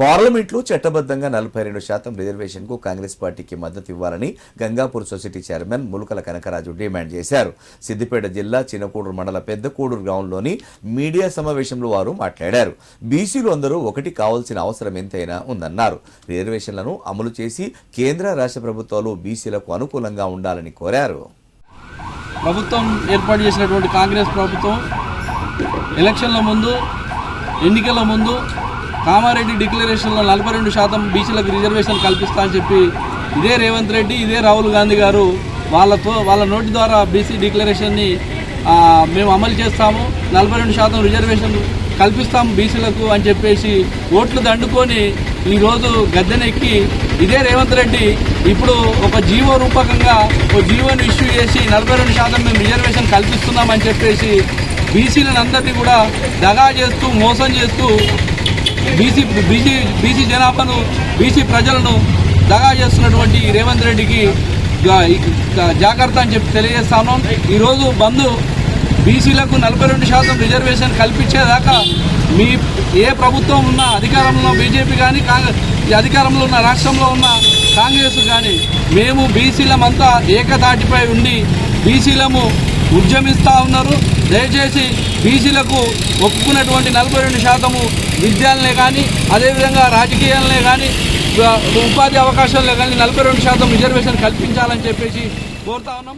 పార్లమెంట్లో చట్టబద్ధంగా నలభై రెండు శాతం రిజర్వేషన్కు కాంగ్రెస్ పార్టీకి మద్దతు ఇవ్వాలని Gangapur society chairman Mulukala Kanakaraju demand చేశారు. సిద్దిపేట జిల్లా చిన్నకూడూరు మండల పెద్దకూడూరు గ్రౌండ్లోని మీడియా సమావేశంలో వారు మాట్లాడారు. బీసీలు అందరూ ఒకటి కావాల్సిన అవసరం ఎంతైనా ఉందన్నారు. రిజర్వేషన్లను అమలు చేసి కేంద్ర రాష్ట్ర ప్రభుత్వాలు బీసీలకు అనుకూలంగా ఉండాలని కోరారు. ప్రభుత్వం ఏర్పాటు చేసినటువంటి కాంగ్రెస్ ప్రభుత్వం ఎలక్షన్ల ముందు ఎన్నికల ముందు కామారెడ్డి డిక్లరేషన్లో నలభై రెండు శాతం బీసీలకు రిజర్వేషన్ కల్పిస్తా అని చెప్పి ఇదే రేవంత్ రెడ్డి ఇదే రాహుల్ గాంధీ గారు వాళ్ళతో వాళ్ళ నోటి ద్వారా బీసీ డిక్లరేషన్ని మేము అమలు చేస్తాము నలభై రెండు శాతం రిజర్వేషన్ కల్పిస్తాం బీసీలకు అని చెప్పేసి ఓట్లు దండుకొని ఈరోజు గద్దెనెక్కి ఇదే రేవంత్ రెడ్డి ఇప్పుడు ఒక జీవో రూపకంగా ఒక జీవోని ఇష్యూ చేసి నలభై రెండు శాతం మేము రిజర్వేషన్ కల్పిస్తున్నామని చెప్పేసి బీసీలను అందరినీ కూడా దగా చేస్తూ మోసం చేస్తూ బీసీ బీసీ బీసీ జనాభాను బీసీ ప్రజలను దగా చేస్తున్నటువంటి రేవంత్ రెడ్డికి జాగ్రత్త అని చెప్పి తెలియజేస్తాను ఈరోజు బంధు బీసీలకు నలభై రెండు శాతం రిజర్వేషన్ కల్పించేదాకా మీ ఏ ప్రభుత్వం ఉన్న అధికారంలో బీజేపీ కానీ కాంగ్రెస్ అధికారంలో ఉన్న రాష్ట్రంలో ఉన్న కాంగ్రెస్ కానీ మేము బీసీలమంతా ఏకతాటిపై ఉండి బీసీలము ఉద్యమిస్తూ ఉన్నారు. దయచేసి బీసీలకు ఒప్పుకున్నటువంటి నలభై రెండు శాతము విద్యాలనే కానీ అదేవిధంగా రాజకీయాలనే కానీ ఉపాధి అవకాశాలనే కానీ నలభై రెండు శాతం రిజర్వేషన్ కల్పించాలని చెప్పేసి కోరుతా ఉన్నాం.